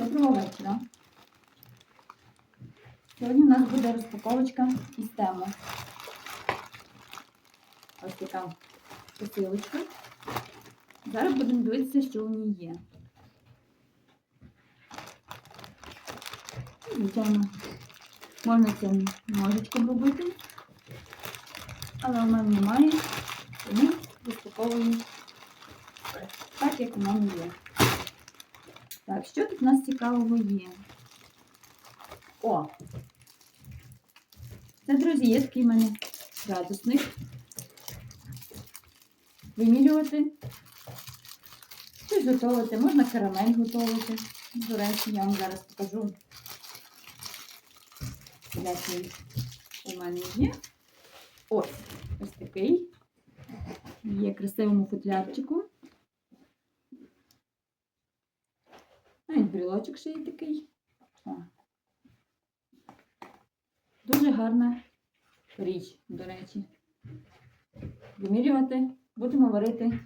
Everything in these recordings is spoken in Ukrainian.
Доброго вечора. Сьогодні у нас буде розпаковочка із тему. Ось така посилочка. Зараз будемо дивитися, що в ній є. Звичайно, можна це ножичком робити, але у мене немає, тому розпаковую так, як у мене є. Так, що тут у нас цікавого є? О! Це, друзі, є такий в мене градусник. Вимірювати. Щось готувати, можна карамель готувати. До речі, я вам зараз покажу, який у мене є. Ось, ось такий. Є красивому футлярчику. Навіть брілочок ще є такий. О. Дуже гарна річ, до речі. Вимірювати, будемо варити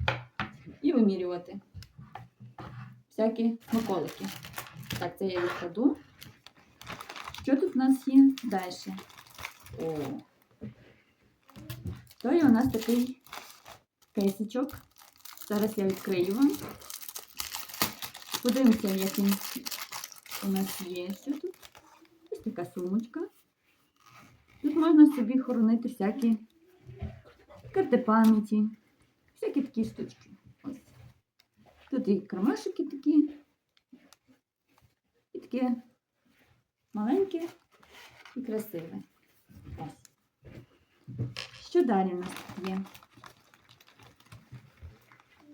і вимірювати всякі смаколики. Так, це я відкладу. Що тут у нас є далі? О. То є у нас такий кейсичок. Зараз я відкрию вам. Подивимося, як він у нас є. Що тут? Ось така сумочка. Тут можна собі хоронити всякі карти пам'яті, всякі такі штучки. Ось. Тут і кармашики такі. І таке маленьке і красиве. Ось. Що далі у нас є?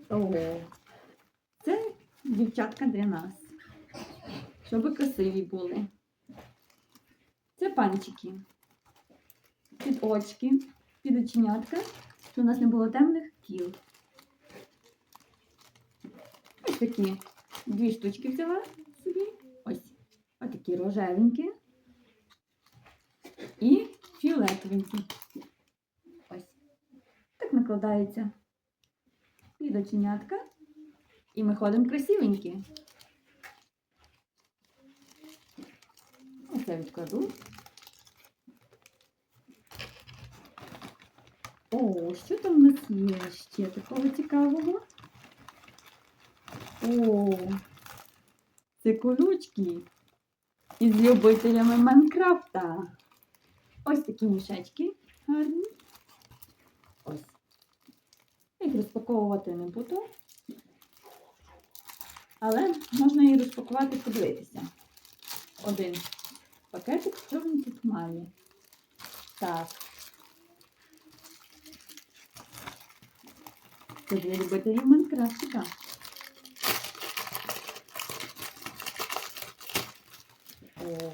О, це дівчатка для нас. Щоб красиві були. Це панчики. Під очки, під оченятка, щоб у нас не було темних тіл. Ось такі дві штучки взяла собі. Ось. Ось такі рожевенькі. І фіолетовенькі. Ось. Так накладається під оченятка. І ми ходимо красивенькі. Оце відкладу. О, що там у нас є ще такого цікавого? О, це колючки із любителями Майнкрафта. Ось такі мішечки гарні. Ось. Їх розпаковувати не буду. Але можна її розпакувати подивитися. Один пакетик, що він тут має. Так. Це для любителів Майнкрафтика. О,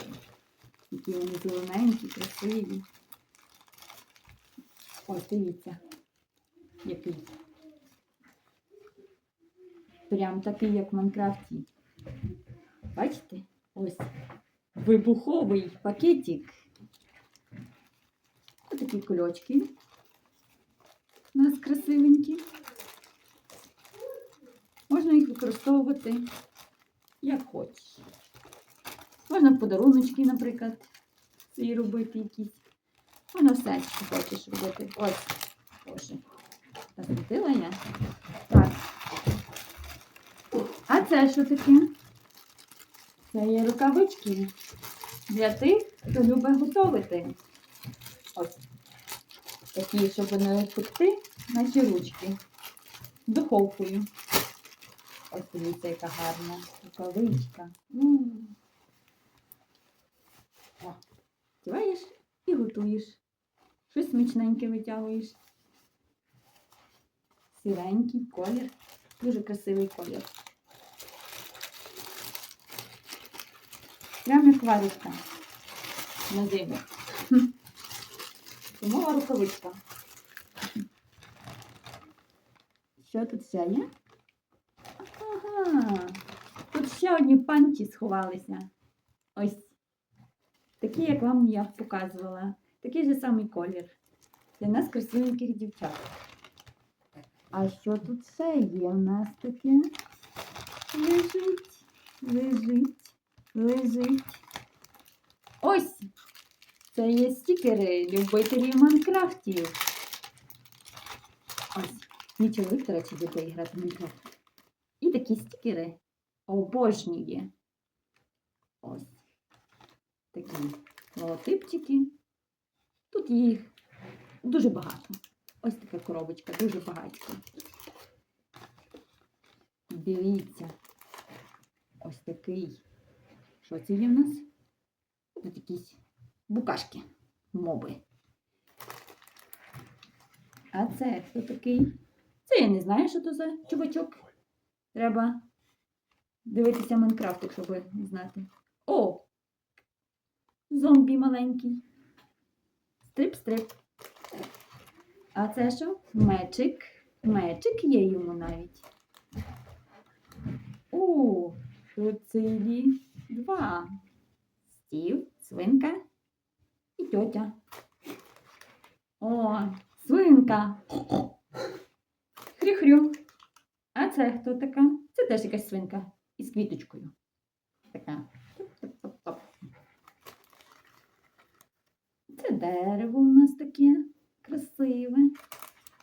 які вони зелененькі, красиві. Ось, дивіться, який. Прям такий, як в Майнкрафті. Бачите? Ось вибуховий пакетик. Ось такі кульочки. У нас красивенькі. Можна їх використовувати як хочеш. Можна подаруночки, наприклад, свої робити якісь. Можна все, що хочеш робити. Ось. Боже. Засвітила я. Це що таке? Це є рукавички для тих, хто любить готувати. Ось. Такі, щоб не пекти наші ручки. Духовкою. Ось дивіться, яка гарна рукавичка. О, і готуєш. Щось смачненьке витягуєш. Сіренький колір. Дуже красивий колір. Прям як варічка на зиму. Зимова рукавичка. Що тут ще є? Ага. Тут ще одні панчі сховалися. Ось. Такі, як вам я показувала. Такий же самий колір. Для нас красивеньких дівчат. А що тут ще є у нас таке? Лежить, лежить. Лежить. Ось! Це є стікери любителів Майнкрафтів. Ось. Мій чоловік, до речі, грати в Майнкрафт. І такі стікери обожнює. Ось. Такі логотипчики. Тут їх дуже багато. Ось така коробочка, дуже багатько. Дивіться. Ось такий. Що це є в нас? Тут якісь букашки, моби. А це хто такий? Це я не знаю, що то за чувачок. Треба дивитися Майнкрафт, щоб знати. О! Зомбі маленький. Стрип-стрип. А це що? Мечик. Мечик є йому навіть. О, тут цілі два. Стів, свинка і тьотя. О, свинка. Хрю-хрю. А це хто така? Це теж якась свинка із квіточкою. Така. Це дерево у нас таке красиве,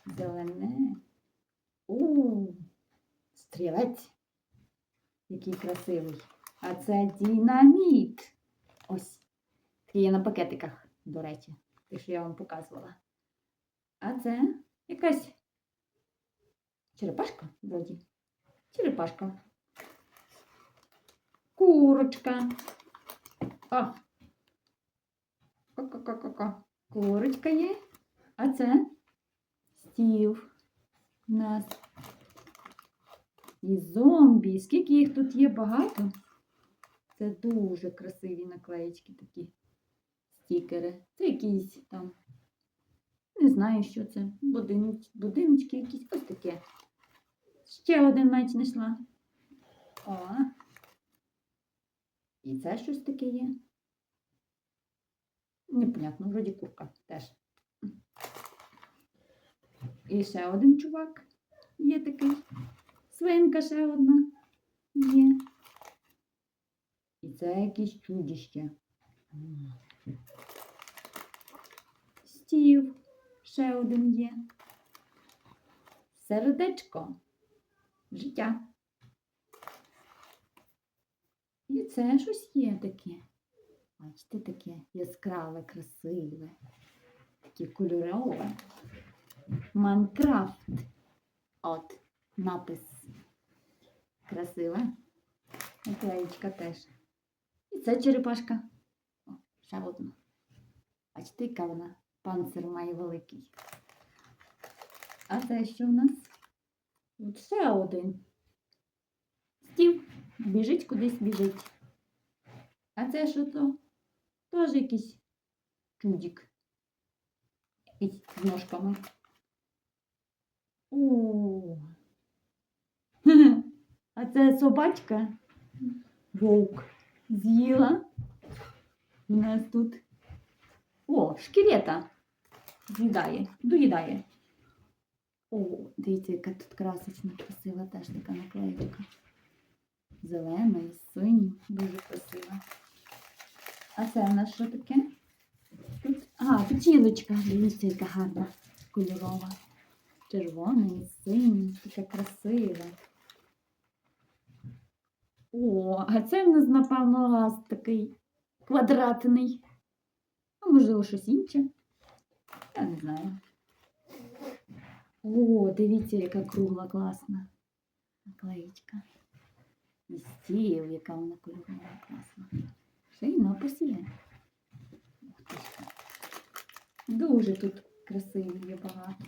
зелене. У, стрілець. Який красивий. А це динаміт. Ось. Такий є на пакетиках, до речі, те, що я вам показувала. А це якась черепашка, вроді. Черепашка. Курочка. О. Ка-ка-ка-ка-ка. Курочка є. А це стів у нас. І зомбі. Скільки їх тут є багато? Це дуже красиві наклеїчки такі. Стікери. Це якісь там. Не знаю, що це. Будинч, будиночки якісь. Ось таке. Ще один меч знайшла. О. І це щось таке є. Непонятно, вроді курка теж. І ще один чувак є такий. Свинка ще одна є. І це якесь чудіще. Стів ще один є. Сердечко. Життя. І це щось є таке. Бачите, таке яскраве, красиве, таке кольорове. Майнкрафт. От, напис. Красива. Наклеїчка теж. І це черепашка. О, ще одна. Бачите, яка вона панцир має великий. А це що в нас? От ще один. Стів біжить кудись біжить. А це що то? Теж якийсь чудик. Якийсь з ножками. О. А це собачка. Вовк. З'їла. У нас тут. О, шкелета. З'їдає, доїдає. О, дивіться, яка тут красочна, красива теж така наклеїчка. Зелена і синя, дуже красива. А це в нас що таке? Тут, а, печіночка. Дивіться, яка гарна, кольорова. Червона і синя, така красива. О, а це в нас, напевно, газ такий квадратний. А можливо, щось інше. Я не знаю. О, дивіться, яка кругла класна наклеїчка. І стів, яка вона кольорова класна. Ще й напис є. Ух ти ж. Дуже тут красиві є багато.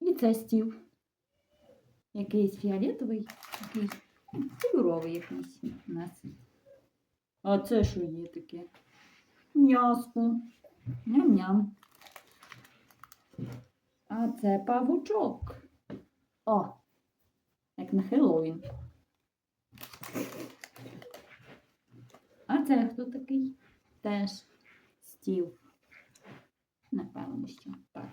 І це стів. Якийсь фіолетовий, якийсь кольоровий якийсь у нас. А це що є таке? М'яско. Ням-ням. А це павучок. О, як на Хеллоуін. А це хто такий? Теж стів. Напевно, що так.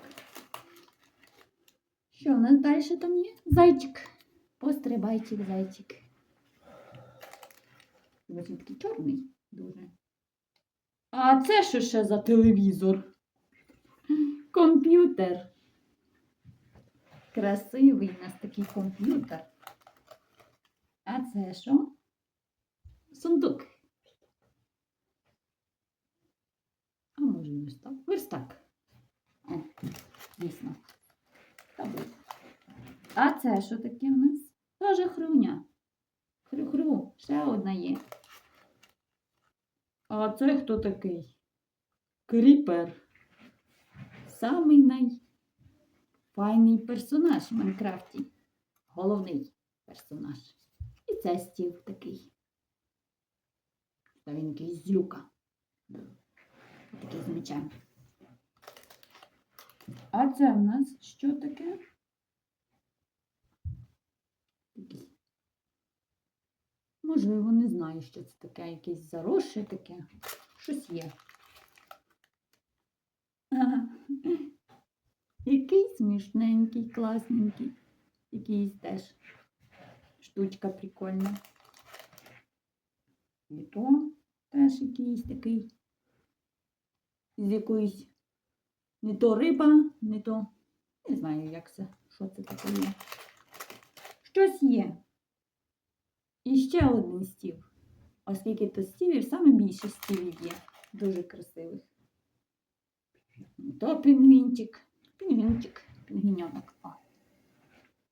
Що у нас далі там є? Зайчик. Пострибайчик, зайчик. Ось він такий чорний дуже. А це що ще за телевізор? Комп'ютер. Красивий у нас такий комп'ютер. А це що? Сундук. А може верстак? Верстак. О, дійсно. А це що таке у нас? Тоже хруня. Хрю-хрю, ще одна є. А це хто такий? Кріпер. Самий найфайний персонаж в Майнкрафті. Головний персонаж. І це стів такий. Та він якийсь злюка. Такий з мечем. А це в нас що таке? Можливо, не знаю, що це таке, якесь заросше таке. Щось є. Ага. Який смішненький, класненький. Якийсь теж штучка прикольна. І то теж якийсь такий. З якоїсь не то риба, не то. Не знаю, як це, що це таке є. Щось є. І ще один стів. Оскільки то стівів, саме більше стівів є. Дуже красивих. То пінгвінчик, пінгвінчик, пінгвіньонок. О.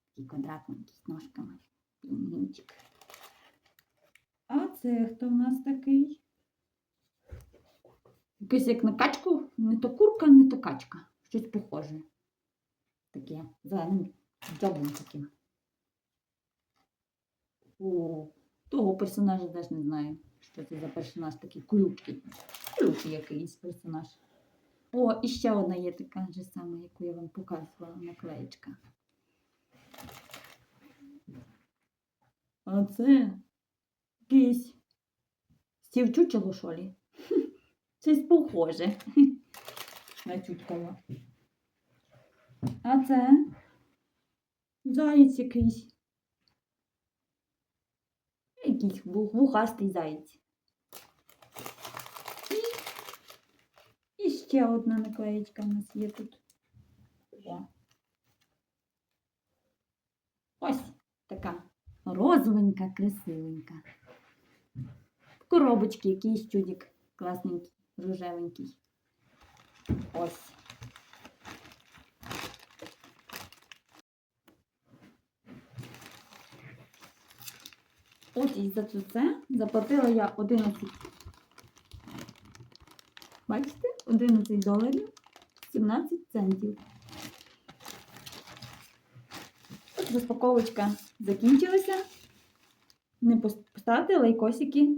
Такий квадратненький з ножками. Пінгвінчик. А це хто в нас такий? Якийсь як на качку, не то курка, не то качка. Щось похоже. Таке, зеленим дзьобом таким. О, того персонажа теж не знаю, що це за персонаж такий колючий. Колючий якийсь персонаж. О, і ще одна є така ж сама, яку я вам показувала наклеєчка. А це якийсь стів чучело, що лі? Щось похоже на чучело. А це заєць якийсь. Якийсь вухастий заєць. І, і ще одна наклеєчка в нас є тут. О. Ось така розовенька, красивенька. В коробочці якийсь чудик класненький, рожевенький. Ось. Ось і за це заплатила я 11. Бачите? 11 доларів 17 центів. Розпаковочка закінчилася. Не поставте лайкосики,